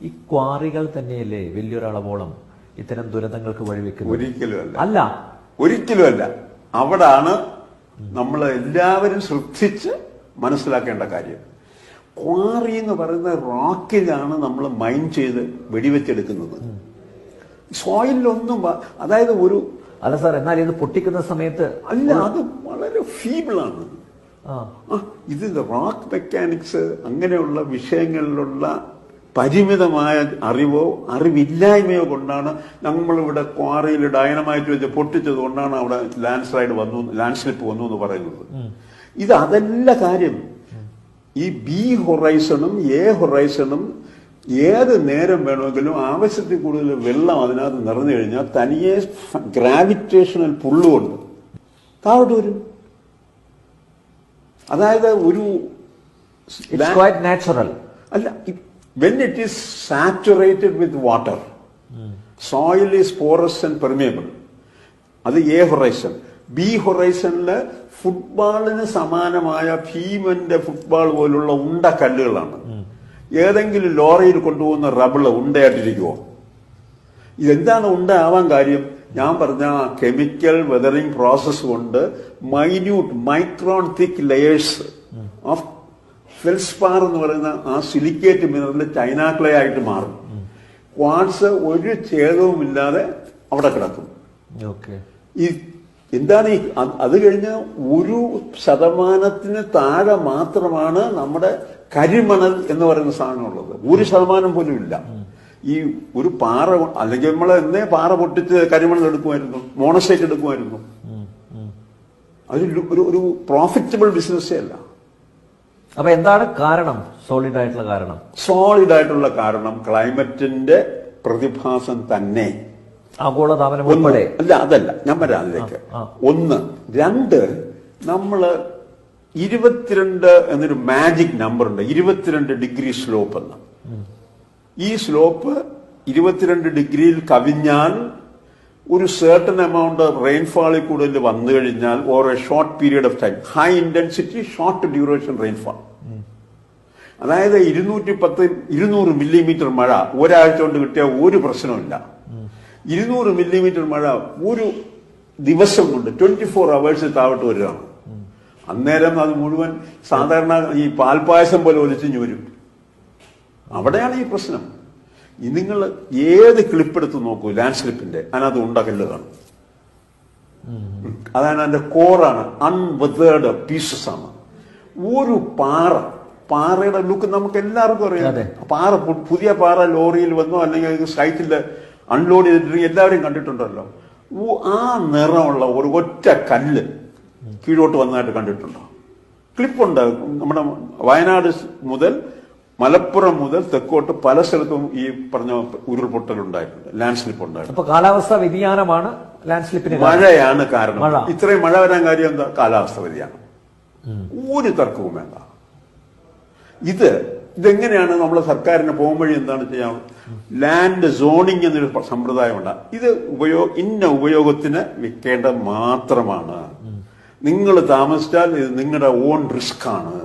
ഈ ക്വാറികൾ തന്നെയല്ലേ വലിയൊരളവോളം ഇത്തരം ദുരന്തങ്ങൾക്ക് വഴിവെക്കുന്നത്? ഒരിക്കലും അല്ല. അല്ല ഒരിക്കലും അല്ല അവിടാണ് നമ്മൾ എല്ലാവരും ശ്രദ്ധിച്ച് മനസ്സിലാക്കേണ്ട കാര്യം. ക്വാറി എന്ന് പറയുന്ന റോക്കിലാണ് നമ്മൾ മൈൻ ചെയ്ത് വെടിവെച്ചെടുക്കുന്നത്. സോയിലൊന്നും അതായത് ഒരു അല്ല സാർ എന്നാൽ ഇത് പൊട്ടിക്കുന്ന സമയത്ത് അല്ല അത് വളരെ ഫീബിൾ ആണ് ഇത് റോക്ക് മെക്കാനിക്സ് അങ്ങനെയുള്ള വിഷയങ്ങളിലുള്ള പരിമിതമായ അറിവോ അറിവില്ലായ്മയോ കൊണ്ടാണ് നമ്മളിവിടെ ക്വാറിയിൽ ഡയനമായിട്ട് വെച്ച് പൊട്ടിച്ചത് കൊണ്ടാണ് അവിടെ ലാൻഡ് സ്ലൈഡ് വന്നു ലാൻഡ് സ്ലിപ്പ് വന്നു എന്ന് പറയുന്നത്. ഇത് അതല്ല കാര്യം. ഈ ബി ഹൊറൈസണും എ ഹൊറൈസണും ഏത് നേരം വേണമെങ്കിലും ആവശ്യത്തിൽ കൂടുതൽ വെള്ളം അതിനകത്ത് നിറഞ്ഞു കഴിഞ്ഞാൽ തനിയെ ഗ്രാവിറ്റേഷണൽ പുള്ളുകൊണ്ട് താഴോട്ട് വരും. അതായത് ഒരു നാച്ചുറൽ അല്ല when it is saturated with water soil is porous and permeable അത് എ ഹൊറൈസൺ ബി ഹൊറൈസണിൽ ഫുട്ബോളിന് സമാനമായ ഭീമന്റെ ഫുട്ബോൾ പോലുള്ള ഉണ്ട കല്ലുകളാണ്. ഏതെങ്കിലും ലോറിയിൽ കൊണ്ടുപോകുന്ന റബിൾ ഉണ്ടയായിട്ടിരിക്കുമോ ഇതെന്താണ് ഉണ്ടാവാൻ കാര്യം? ഞാൻ പറഞ്ഞ കെമിക്കൽ വെതറിംഗ് പ്രോസസ് കൊണ്ട് minute micron thick layers of feldspar എന്ന് പറയുന്ന ആ സിലിക്കേറ്റ് മിനറൽ ചൈനാക്ലേ ആയിട്ട് മാറും. ക്വാർട്സ് ഒരു ഛേദവുമില്ലാതെ അവിടെ കിടക്കും. ഈ എന്താണ് ഈ അത് കഴിഞ്ഞ് ഒരു ശതമാനത്തിന് താഴെ മാത്രമാണ് നമ്മുടെ കരിമണൽ എന്ന് പറയുന്ന സാധനമുള്ളത് ഒരു ശതമാനം പോലും ഇല്ല. ഈ ഒരു പാറ അല്ലെങ്കിൽ നമ്മൾ എന്നേ പാറ പൊട്ടിച്ച് കരിമണൽ എടുക്കുമായിരുന്നു. മോണസൈറ്റ് എടുക്കുമായിരുന്നു. അത് ഒരു ഒരു പ്രോഫിറ്റബിൾ ബിസിനസ്സേ അല്ല. അപ്പൊ എന്താണ് കാരണം? സോളിഡ് ആയിട്ടുള്ള കാരണം. സോളിഡ് ആയിട്ടുള്ള കാരണം ക്ലൈമറ്റിന്റെ പ്രതിഭാസം തന്നെ. ആഗോളതാപനം ഉൾപ്പെടെ. അല്ല അതല്ല ഞാൻ വരാം അതിലേക്ക്. ആ, ആ. ഒന്ന് രണ്ട് നമ്മൾ ഇരുപത്തിരണ്ട് എന്നൊരു മാജിക് നമ്പർ ഉണ്ട്. ഇരുപത്തിരണ്ട് ഡിഗ്രി സ്ലോപ്പ് എന്ന്. ഈ സ്ലോപ്പ് ഇരുപത്തിരണ്ട് ഡിഗ്രിയിൽ കവിഞ്ഞാൽ ഒരു സേർട്ടൺ എമൗണ്ട് റെയിൻഫാളിൽ കൂടുതൽ വന്നു കഴിഞ്ഞാൽ or a short period of time high intensity short duration rainfall അതായത് ഇരുന്നൂറ്റി പത്ത് ഇരുന്നൂറ് മില്ലിമീറ്റർ മഴ ഒരാഴ്ച കൊണ്ട് കിട്ടിയ ഒരു പ്രശ്നമില്ല ഇരുന്നൂറ് മില്ലിമീറ്റർ മഴ ഒരു ദിവസം കൊണ്ട് ട്വന്റി ഫോർ അവേഴ്സ് താവട്ട് വരികയാണ്. അന്നേരം അത് മുഴുവൻ സാധാരണ ഈ പാൽപ്പായസം പോലെ ഒലിച്ചു വരും അവിടെയാണ് ഈ പ്രശ്നം. നിങ്ങൾ ഏത് ക്ലിപ്പെടുത്ത് നോക്കൂ ലാൻഡ് സ്ലിപ്പിന്റെ അതിനകത്ത് ഉണ്ടകല്ല് കാണും അതാണ് അതിന്റെ കോറാണ്. അൺവെതേർഡ് പീസസ് ആണ്. ഒരു പാറ പാറയുടെ ലുക്ക് നമുക്ക് എല്ലാവർക്കും അറിയാം. പാറ പുതിയ പാറ ലോറിയിൽ വന്നോ അല്ലെങ്കിൽ സൈറ്റിൽ അൺലോഡ് ചെയ്തിട്ടുണ്ടെങ്കിൽ എല്ലാവരും കണ്ടിട്ടുണ്ടല്ലോ. ആ നിറമുള്ള ഒരു ഒറ്റ കല്ല് കീഴോട്ട് വന്നതായിട്ട് കണ്ടിട്ടുണ്ടോ? ക്ലിപ്പുണ്ട് നമ്മുടെ വയനാട് മുതൽ മലപ്പുറം മുതൽ തെക്കോട്ട് പല സ്ഥലത്തും ഈ പറഞ്ഞ ഉരുൾപൊട്ടൽ ഉണ്ടായിട്ടുണ്ട് ലാൻഡ് സ്ലിപ്പ് ഉണ്ടായിട്ടുണ്ട് അപ്പൊ കാലാവസ്ഥാ വ്യതിയാനമാണ് ലാൻഡ് സ്ലിപ്പിന്. മഴയാണ് കാരണം. ഇത്രയും മഴ വരാൻ കാര്യം എന്താ? കാലാവസ്ഥ വ്യതിയാനം. ഒരു തർക്കവും വേണ്ട. ഇത് ഇതെങ്ങനെയാണ് നമ്മൾ സർക്കാരിന് പോകും വഴി എന്താണ് ചെയ്യാൻ ലാൻഡ് സോണിംഗ് എന്നൊരു സമ്പ്രദായം സമ്പ്രദായമുണ്ട് ഇത് ഉപയോഗ ഇന്ന ഉപയോഗത്തിന് വിൽക്കേണ്ട മാത്രമാണ്. നിങ്ങൾ താമസിച്ചാൽ ഇത് നിങ്ങളുടെ ഓൺ റിസ്ക് ആണ്